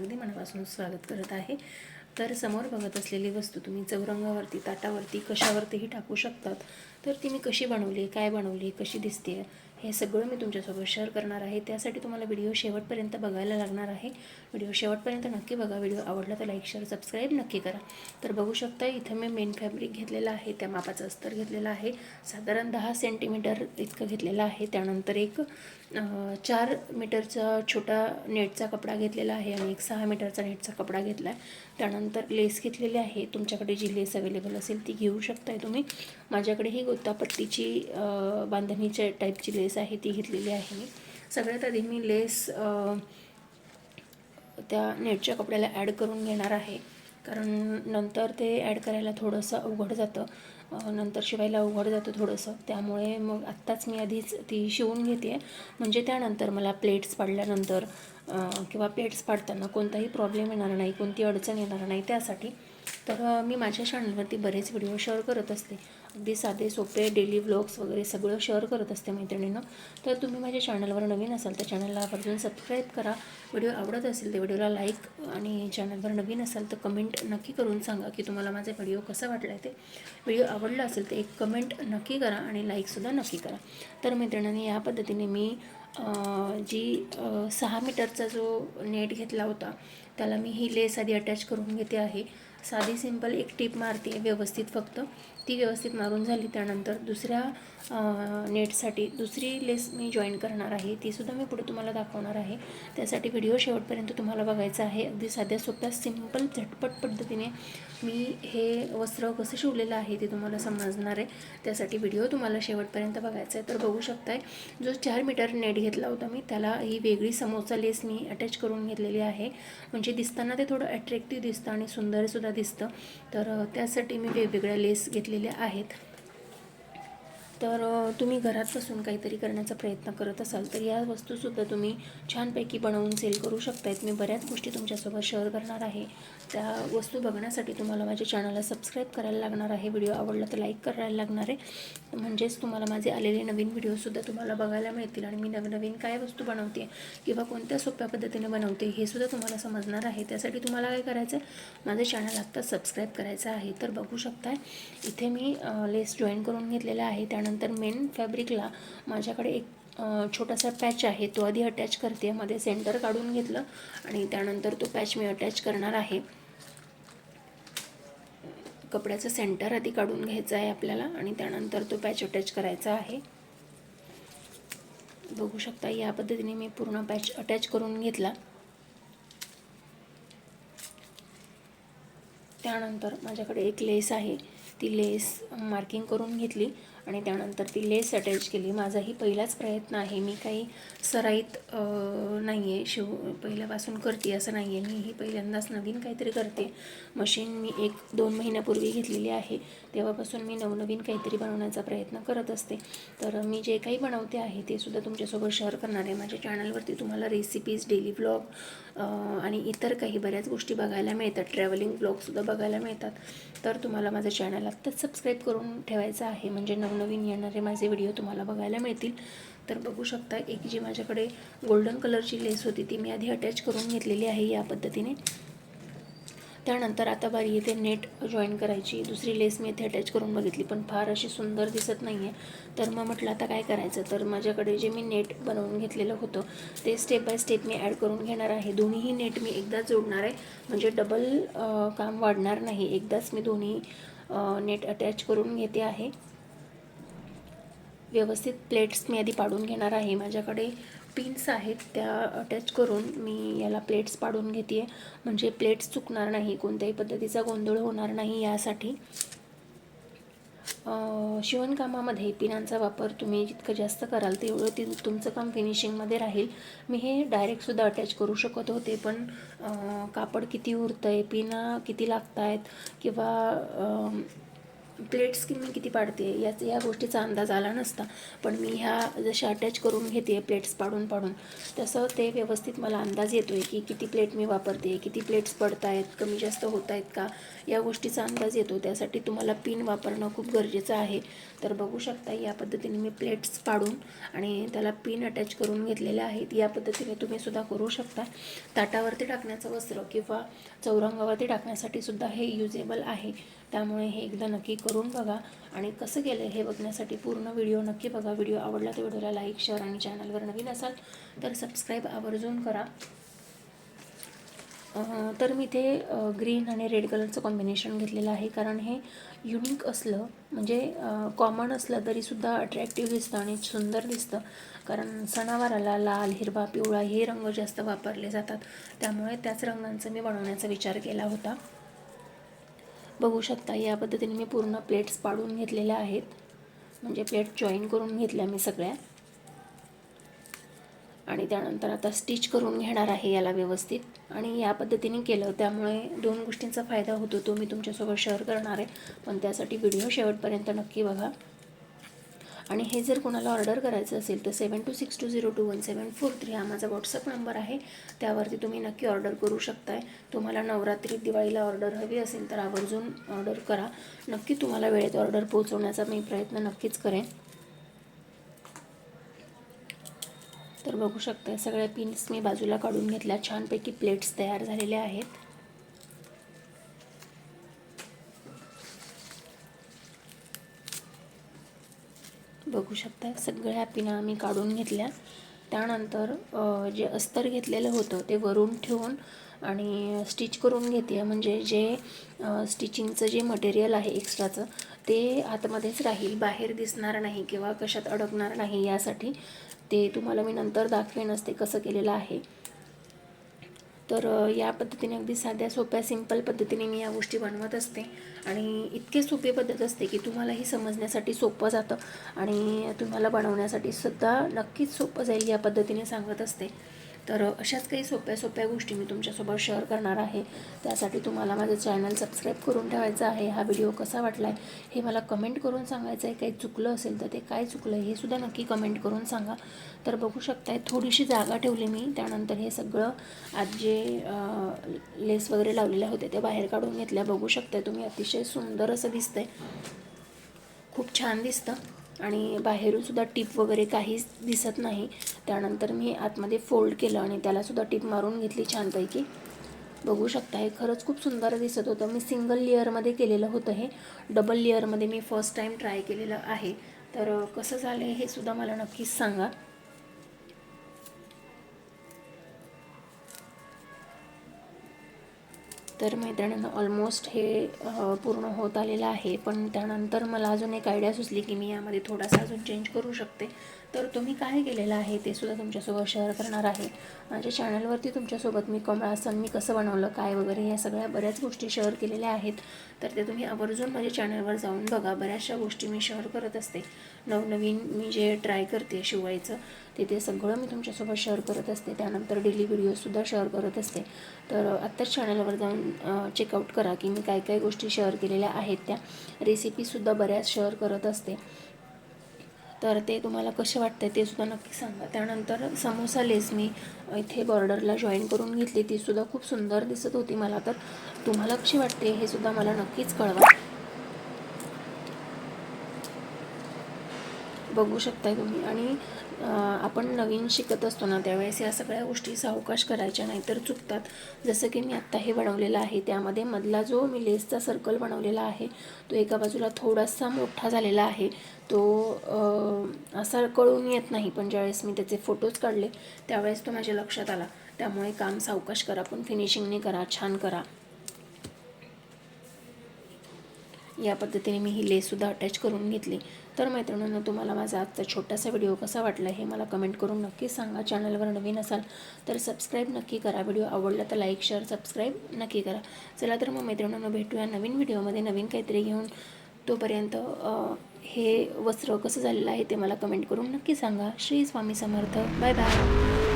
अगदी मनापासून स्वागत करत आहे. तर समोर बघत असलेली वस्तू तुम्ही चौरंगावरती ताटावरती कशावरतीही टाकू शकतात. तर ती मी कशी बनवली काय बनवली कशी दिसते हे सगळं मी तुमच्यासोबत शेअर करणार आहे. त्यासाठी तुम्हाला व्हिडिओ शेवटपर्यंत बघायला लागणार आहे. व्हिडिओ शेवटपर्यंत नक्की बघा. व्हिडिओ आवडला तर लाईक शेअर सबस्क्राईब नक्की करा. तर बघू शकता इथं मी मेन फॅब्रिक घेतलेलं आहे. त्या मापाचं अस्तर घेतलेलं आहे. साधारण दहा सेंटीमीटर इतकं घेतलेलं आहे. त्यानंतर एक चार मीटरचा छोटा नेटचा कपडा घेतलेला आहे आणि एक सहा मीटरचा नेटचा कपडा घेतला आहे त्यानंतर लेस घेतलेली आहे. तुमच्याकडे जी लेस अवेलेबल असेल ती घेऊ शकताय तुम्ही. माझ्याकडे ही गोतापट्टीची बांधणीच्या टाईपची लेस आहे ती घेतलेली आहे मी. सगळ्यात आधी मी लेस त्या नेटच्या कपड्याला ॲड करून घेणार आहे. कारण नंतर ते ॲड करायला थोडंसं अवघड जातं. नंतर शिवायला अवघड जातं थोडंसं. त्यामुळे मग आत्ताच मी आधीच ती शिवून घेते. म्हणजे त्यानंतर मला प्लेट्स पाडल्यानंतर किंवा प्लेट्स पाडताना कोणताही प्रॉब्लेम येणार नाही कोणती अडचण येणार नाही त्यासाठी. तर मी माझ्या चॅनलवरती बरेच व्हिडिओ शेअर करत असते. अगदी साधे सोपे डेली व्लॉग्स वगैरे सगळं शेअर करत असते मैत्रिणीनं. तर तुम्ही माझ्या चॅनलवर नवीन असाल तर चॅनलला आवर्जून सबस्क्राईब करा. व्हिडिओ आवडत असेल तर व्हिडिओला लाईक आणि चॅनलवर नवीन असाल तर कमेंट नक्की करून सांगा की तुम्हाला माझा व्हिडिओ कसा वाटला आहे ते. व्हिडिओ आवडला असेल तर एक कमेंट नक्की करा आणि लाईकसुद्धा नक्की करा. तर मैत्रिणींनी या पद्धतीने मी जी सहा मीटरचा जो नेट घेतला होता त्याला मी ही लेस आधी अटॅच करून घेते आहे. साधी सिंपल एक टीप मारते व्यवस्थित फक्त. ती व्यवस्थित मारून झाली त्यानंतर दुसऱ्या नेटसाठी दुसरी लेस मी जॉईन करणार आहे. तीसुद्धा मी पुढे तुम्हाला दाखवणार आहे. त्यासाठी व्हिडिओ शेवटपर्यंत तुम्हाला बघायचा आहे. अगदी साध्या सोप्या सिंपल झटपट पद्धतीने मी हे वस्त्र कसं शिवलेलं आहे ते तुम्हाला समजणार आहे. त्यासाठी व्हिडिओ तुम्हाला शेवटपर्यंत बघायचा आहे. तर बघू शकताय जो चार मीटर नेट घेतला होता मी त्याला ही वेगळी समोसा लेस मी अटॅच करून घेतलेली आहे. म्हणजे दिसताना ते थोडं अट्रॅक्टिव्ह दिसतं आणि सुंदरसुद्धा दिसतं. तर त्यासाठी मी वेगवेगळ्या लेस घेतलेल्या आहेत. तर तुम्ही घरात बसून काहीतरी करण्याचा प्रयत्न करत असाल तर या वस्तूसुद्धा तुम्ही छानपैकी बनवून सेल करू शकतायत. मी बऱ्याच गोष्टी तुमच्यासोबत शेअर करणार आहे. त्या वस्तू बघण्यासाठी तुम्हाला माझ्या चॅनलला सबस्क्राईब करायला लागणार आहे. व्हिडिओ आवडला तर लाईक करायला लागणार आहे. म्हणजेच तुम्हाला माझे आलेले नवीन व्हिडिओसुद्धा तुम्हाला बघायला मिळतील आणि मी नवनवीन काय वस्तू बनवते किंवा कोणत्या सोप्या पद्धतीने बनवते हे सुद्धा तुम्हाला समजणार आहे. त्यासाठी तुम्हाला काय करायचं आहे माझं चॅनल आत्ता सबस्क्राईब करायचं आहे. तर बघू शकताय इथे मी लेस जॉईन करून घेतलेला आहे. त्यानंतर मेन फॅब्रिकला माझ्याकडे एक छोटासा पॅच आहे. तो आधी अटॅच करते. मध्ये सेंटर काढून घेतलं आणि त्यानंतर तो पॅच मी अटॅच करणार आहे. कपड्याचं सेंटर आधी काढून घ्यायचं आहे आपल्याला आणि त्यानंतर तो पॅच अटॅच करायचा आहे. बघू शकता या पद्धतीने मी पूर्ण पॅच अटॅच करून घेतला. त्यानंतर माझ्याकडे एक लेस आहे. ती लेस मार्किंग करून घेतली. आणि त्यानंतर ती लेस अटॅच केली. माझाही पहिलाच प्रयत्न आहे. मी काही सराईत नाही आहे शिव पहिल्यापासून करते असं नाही आहे मी ही पहिल्यांदाच नवीन काहीतरी करते. मशीन मी एक दोन महिन्यापूर्वी घेतलेली आहे. तेव्हापासून मी नवनवीन काहीतरी बनवण्याचा प्रयत्न करत असते. तर मी जे काही बनवते आहे ते सुद्धा तुमच्यासोबत शेअर करणार आहे. माझ्या चॅनलवरती तुम्हाला रेसिपीज डेली ब्लॉग आणि इतर काही बऱ्याच गोष्टी बघायला मिळतात. ट्रॅव्हलिंग ब्लॉगसुद्धा बघायला मिळतात. तर तुम्हाला माझं चॅनल आत्ताच सबस्क्राईब करून ठेवायचं आहे. म्हणजे नवनवीन येणारे माझे व्हिडिओ तुम्हाला बघायला मिळतील. तर बघू शकता एक जी माझ्याकडे गोल्डन कलरची लेस होती ती मी आधी अटॅच करून घेतलेली आहे या पद्धतीने. त्यानंतर आता बारी येते नेट जॉईन करायची. दुसरी लेस मी इथे अटॅच करून बघितली पण फार अशी सुंदर दिसत नाही आहे तर मग म्हटलं आता काय करायचं? तर माझ्याकडे जे मी नेट बनवून घेतलेलं होतं ते स्टेप बाय स्टेप मी ॲड करून घेणार आहे. दोन्हीही नेट मी एकदाच जोडणार आहे. म्हणजे डबल काम वाढणार नाही. एकदाच मी दोन्ही नेट अटॅच करून घेते आहे. व्यवस्थित प्लेट्स मी आधी पाडून घेणार आहे. माझ्याकडे पिन्स आहेत त्या अटॅच करून मी याला प्लेट्स पाडून घेते आहे म्हणजे प्लेट्स चुकणार नाही कोणत्याही पद्धतीचा गोंधळ होणार नाही यासाठी. शिवणकामामध्ये पिनांचा वापर तुम्ही जितकं जास्त कराल तेवढं ते तुमचं काम फिनिशिंगमध्ये राहील. मी हे डायरेक्टसुद्धा अटॅच करू शकत होते पण कापड किती उरतं आहे पिना किती लागत आहेत किंवा प्लेट प्लेट्स की मी किती पाडते याच या गोष्टीचा अंदाज आला नसता. पण मी ह्या जशा अटॅच करून घेते प्लेट्स पाडून पाडून तसं ते व्यवस्थित मला अंदाज येतो आहे की किती प्लेट मी वापरते किती प्लेट्स पडत आहेत कमी जास्त होत आहेत का? या गोष्टीचा अंदाज येतो. त्यासाठी तुम्हाला पिन वापरणं खूप गरजेचं आहे. तर बघू शकता या पद्धतीने मी प्लेट्स पाडून आणि त्याला पिन अटॅच करून घेतलेल्या आहेत. या पद्धतीने तुम्ही सुद्धा करू शकता. ताटावरती टाकण्याचं वस्त्र किंवा चौरंगावरती टाकण्यासाठी सुद्धा हे युजेबल आहे. त्यामुळे हे एकदा नक्की करून बघा. आणि कसं केलं हे बघण्यासाठी पूर्ण व्हिडिओ नक्की बघा. व्हिडिओ आवडला तर व्हिडिओला लाईक शेअर आणि चॅनलवर नवीन असाल तर सबस्क्राईब आवर्जून करा. तर मी इथे ग्रीन आणि रेड कलरचं कॉम्बिनेशन घेतलेलं आहे. कारण हे युनिक असलं म्हणजे कॉमन असलं तरीसुद्धा अट्रॅक्टिव्ह दिसतं आणि सुंदर दिसतं. कारण सणावाराला लाल हिरवा पिवळा हे रंग जास्त वापरले जातात. त्यामुळे त्याच रंगांचं मी बनवण्याचा विचार केला होता. बघू शकता या पद्धतीने मी पूर्ण प्लेट्स पाडून घेतलेल्या आहेत. म्हणजे प्लेट जॉईन करून घेतल्या मी सगळ्या. आणि त्यानंतर आता स्टिच करून घेणार आहे याला व्यवस्थित. आणि या पद्धतीने केलं त्यामुळे दोन गोष्टींचा फायदा होतो तो मी तुमच्यासोबत शेअर करणार आहे. पण त्यासाठी व्हिडिओ शेवटपर्यंत नक्की बघा. आणि हे जर कोणाला ऑर्डर करायचं असेल तर seven two six two zero two one seven four three हा माझा व्हॉट्सअप नंबर आहे. त्यावरती तुम्ही नक्की ऑर्डर करू शकताय. तुम्हाला नवरात्री दिवाळीला ऑर्डर हवी असेल तर आवर्जून ऑर्डर करा. नक्की तुम्हाला वेळेत ऑर्डर पोहोचवण्याचा मी प्रयत्न नक्कीच करेन. तर बघू शकता सगळ्या पिन्स मी बाजूला काढून घेतल्या. छानपैकी प्लेट्स तयार झालेल्या आहेत. बघू शकता. सगळ्या पिना आम्ही काढून घेतल्या. त्यानंतर जे अस्तर घेतलेलं होतं ते वरून ठेवून आणि स्टिच करून घेते म्हणजे जे स्टिचिंगचं जे मटेरियल आहे एक्स्ट्राचं ते आतमध्येच राहील. बाहेर दिसणार नाही किंवा कशात अडकणार नाही यासाठी. ते तुम्हाला मी नंतर दाखवेनच ते कसं केलेलं आहे. तर या पद्धतीने अगदी साध्या सोप्या सिंपल पद्धतीने मी या गोष्टी बनवत असते. आणि इतके सोपी पद्धत असते की तुम्हालाही समजण्यासाठी सोपं जातं. आणि तुम्हाला बनवण्यासाठी सुद्धा नक्कीच सोपं जाईल या पद्धतीने सांगत असते. तर अशाच काही सोप्या सोप्या गोष्टी मी तुमच्यासोबत शेअर करणार आहे. त्यासाठी तुम्हाला माझं चॅनल सबस्क्राईब करून ठेवायचं आहे. हा व्हिडिओ कसा वाटला आहे हे मला कमेंट करून सांगायचं आहे काही चुकलं असेल तर ते काय चुकलं हे सुद्धा नक्की कमेंट करून सांगा. तर बघू शकताय थोडीशी जागा ठेवली मी. त्यानंतर हे सगळं आज जे लेस वगैरे लावलेल्या होत्या त्या बाहेर काढून घेतल्या. बघू शकताय तुम्ही अतिशय सुंदर असं दिसतंय. खूप छान दिसतं. आणि बाहेरून सुद्धा टिप वगैरे काहीच दिसत नाही. त्यानंतर मी आतमध्ये फोल्ड केलं आणि त्यालासुद्धा टिप मारून घेतली छानपैकी. बघू शकता हे खरंच खूप सुंदर दिसत होतं. मी सिंगल लेअरमध्ये केलेलं होतं हे. डबल लेअरमध्ये मी फर्स्ट टाईम ट्राय केलेलं आहे. तर कसं झालं हे सुद्धा मला नक्कीच सांगा. तर मैत्रिणींना ऑलमोस्ट हे पूर्ण होत आलेलं आहे. पण त्यानंतर मला अजून एक आयडिया सुचली की मी यामध्ये थोडासा अजून चेंज करू शकते. तर तुम्ही काय केलेलं आहे ते सुद्धा तुमच्यासोबत शेअर करणार आहे. माझ्या चॅनलवरती तुमच्यासोबत मी कमळासन मी कसं बनवलं काय वगैरे या सगळ्या बऱ्याच गोष्टी शेअर केलेल्या आहेत. तर ते तुम्ही आवर्जून माझ्या चॅनलवर जाऊन बघा. बऱ्याचशा गोष्टी मी शेअर करत असते. नवनवीन मी जे ट्राय करते शिवायचं ते ते सगळं मी तुमच्यासोबत शेअर करत असते. त्यानंतर डेली व्हिडिओसुद्धा शेअर करत असते. तर आत्ताच चॅनलवर जाऊन चेकआउट करा की मी काय काय गोष्टी शेअर केलेल्या आहेत. त्या रेसिपीसुद्धा बऱ्याच शेअर करत असते. तर ते तुम्हाला कसे वाटते ते सुद्धा नक्की सांगा. त्यानंतर समोसा लेस मी इथे बॉर्डरला जॉईन करून घेतली. ती सुद्धा खूप सुंदर दिसत होती मला. तर तुम्हाला कशी वाटते हे सुद्धा मला नक्कीच कळवा. बघू शकताय तुम्ही. आणि आपण नवीन शिकत असतो ना त्यावेळेस या सगळ्या गोष्टी सावकाश करायच्या नाहीतर चुकतात. जसं की मी आत्ता हे बनवलेलं आहे त्यामध्ये मधला जो मी लेसचा सर्कल बनवलेला आहे तो एका बाजूला थोडासा मोठा झालेला आहे. तो असा कळून येत नाही पण ज्यावेळेस मी त्याचे फोटोज काढले त्यावेळेस तो माझ्या लक्षात आला. त्यामुळे काम सावकाश करा पण फिनिशिंगने करा छान करा. या पद्धतीने मी ही लेससुद्धा अटॅच करून घेतली. तर मैत्रिणींनो तुम्हाला माझा आजचा छोटासा व्हिडिओ कसा वाटला हे मला कमेंट करून नक्कीच सांगा. चॅनलवर नवीन असाल तर सबस्क्राईब नक्की करा. व्हिडिओ आवडला तर लाईक शेअर सबस्क्राईब नक्की करा. चला तर मग मैत्रिणींनो भेटूया नवीन व्हिडिओमध्ये. नवीन काहीतरी घेऊन तोपर्यंत हे वस्त्र कसं झालेलं आहे ते मला कमेंट करून नक्की सांगा. श्री स्वामी समर्थ. Bye bye